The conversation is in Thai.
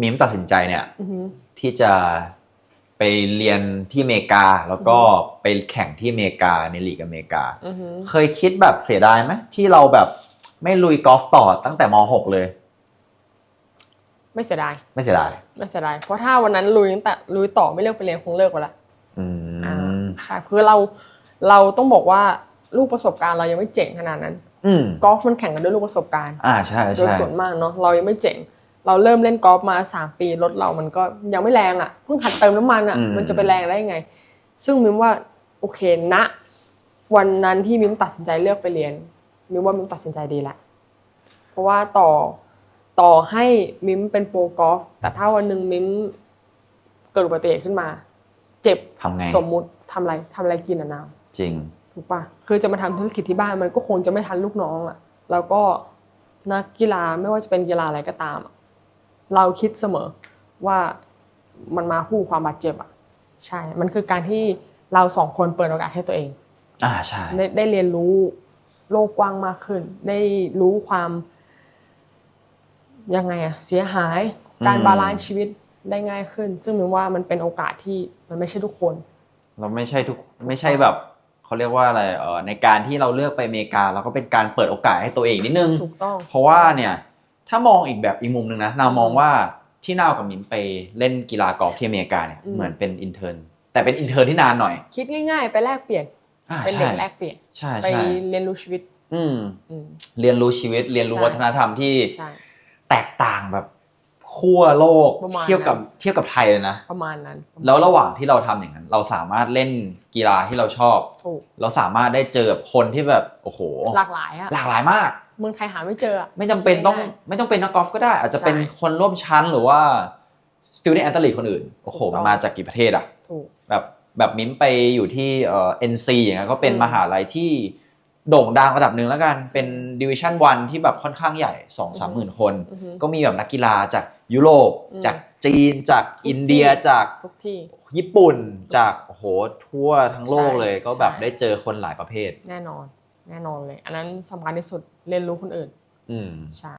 มิมตัดสินใจเนี่ยอือหือที่จะไปเรียนที่อเมริกาแล้วก็ไปแข่งที่อเมริกาในลีกอเมริกาอือหือเคยคิดแบบเสียดายไหมที่เราแบบไม่ลุยกอล์ฟต่อตั้งแต่ม .6 เลย ไม่เสียดาย ไม่เสียดาย ไม่เสียดาย เพราะถ้าวันนั้นลุยตั้งแต่ลุยต่อไม่เลิกไปเรียนคงเลิกไปละอือ่ามใช่คือเราเราต้องบอกว่าลูกประสบการณ์เรายังไม่เจ๋งขนาดนั้นอืมกอล์ฟมันแข่งกันด้วยลูกประสบการณ์ อ่าใช่โดยใช่ส่วนมากเนาะเรายังไม่เจ๋ง เราเริ่มเล่นกอล์ฟมาสามปีรถเรามันก็ยังไม่แรงอะเพิ่งหัดเติมน้ำมันอะ มันจะไปแรงได้ยังไง ซึ่งมิมว่าโอเคณวันนั้นที่มิมตัดสินใจเลือกไปเรียนมิมว่ามิมตัดสินใจดีแหละเพราะว่าต่อต่อให้มิมเป็นโปรกอล์ฟแต่ถ้าวันหนึ่งมิมเกิดอุบัติเหตุขึ้นมา เจ็บทำไงสมมุติทำอะไรทำอะไรกินอะนาวจริงถูกปะคือจะมาทำธุรกิจที่บ้านมันก็คงจะไม่ทันลูกน้องอะแล้วก็นักกีฬาไม่ว่าจะเป็นกีฬาอะไรก็ตามอะ เราคิดเสมอว่ามันมาคู่ความบาดเจ็บอะใช่ มันคือการที่เราสองคนเปิดโอกาสให้ตัวเอง อ่าใช่ได้ได้เรียนรู้โลกกว้างมากขึ้น ได้รู้ความยังไงอะเสียหายการบาลานซ์ชีวิตได้ง่ายขึ้น ซึ่งมินว่ามันเป็นโอกาสที่มันไม่ใช่ทุกคน เราไม่ใช่ทุกไม่ใช่แบบเขาเรียกว่าอะไรเออในการที่เราเลือกไปอเมริกาเราก็เป็นการเปิดโอกาสให้ตัวเองนิดนึงถูกต้องเพราะว่าเนี่ย ถ้ามองอีกแบบอีกมุมหนึ่งนะนาวมองว่าที่นาวกับมินไปเล่นกีฬากอล์ฟที่อเมริกาเนี่ยอืมเหมือนเป็นอินเทอร์นแต่เป็นอินเทอร์นที่นานหน่อย คิดง่าย ๆ ไปแลกเปลี่ยนอ่าเป็นเด็ใช่กแลกเปลี่ยนใช่ไปใช่เรียนรู้ชีวิตอืมอืมเรียนรู้ชีวิตเรียนรู้ใช่วัฒนธรรมที่ใช่แตกต่างแบบ ขั้วโลกประมาณเทียบกับนั้นเทียบกับไทยเลยนะ ประมาณนั้นแล้วระหว่างที่เราทำอย่างนั้น เราสามารถเล่นกีฬาที่เราชอบ ถูกเราสามารถได้เจอกับคนที่แบบโอ้โห หลากหลายอะหลากหลายมาก เมืองไทยหาไม่เจออะ ไม่จำเป็นต้องง่ายไม่ต้องเป็นนักกอล์ฟก็ได้ อาจจะเป็นใช่คนร่วมชั้นหรือว่า student athlete คนอื่น โอ้โหถูกต้มัอนง มาจากกี่ประเทศอะถูก แบบแบบมิ้นไปอยู่ที่เอ่อ NC อย่างเงี้ยก็เป็นอืมมหาลัยที่โด่งดังระดับหนึ่งแล้วกันเป็น division 1ที่แบบค่อนข้างใหญ่ 2 3 หมื่นคน อือฮึ ก็มีแบบนักกีฬาจาก ยุโรปอืม จากจีนจากทุกอินเดียที่จากทุกที่ ญี่ปุ่นจากโอ้โหทั่วทั้งโลกใช่เลยก็แบบใช่ ได้เจอคนหลายประเภท แน่นอน แน่นอนเลย อันนั้นสำคัญที่สุดเรียนรู้คนอื่น อืม ใช่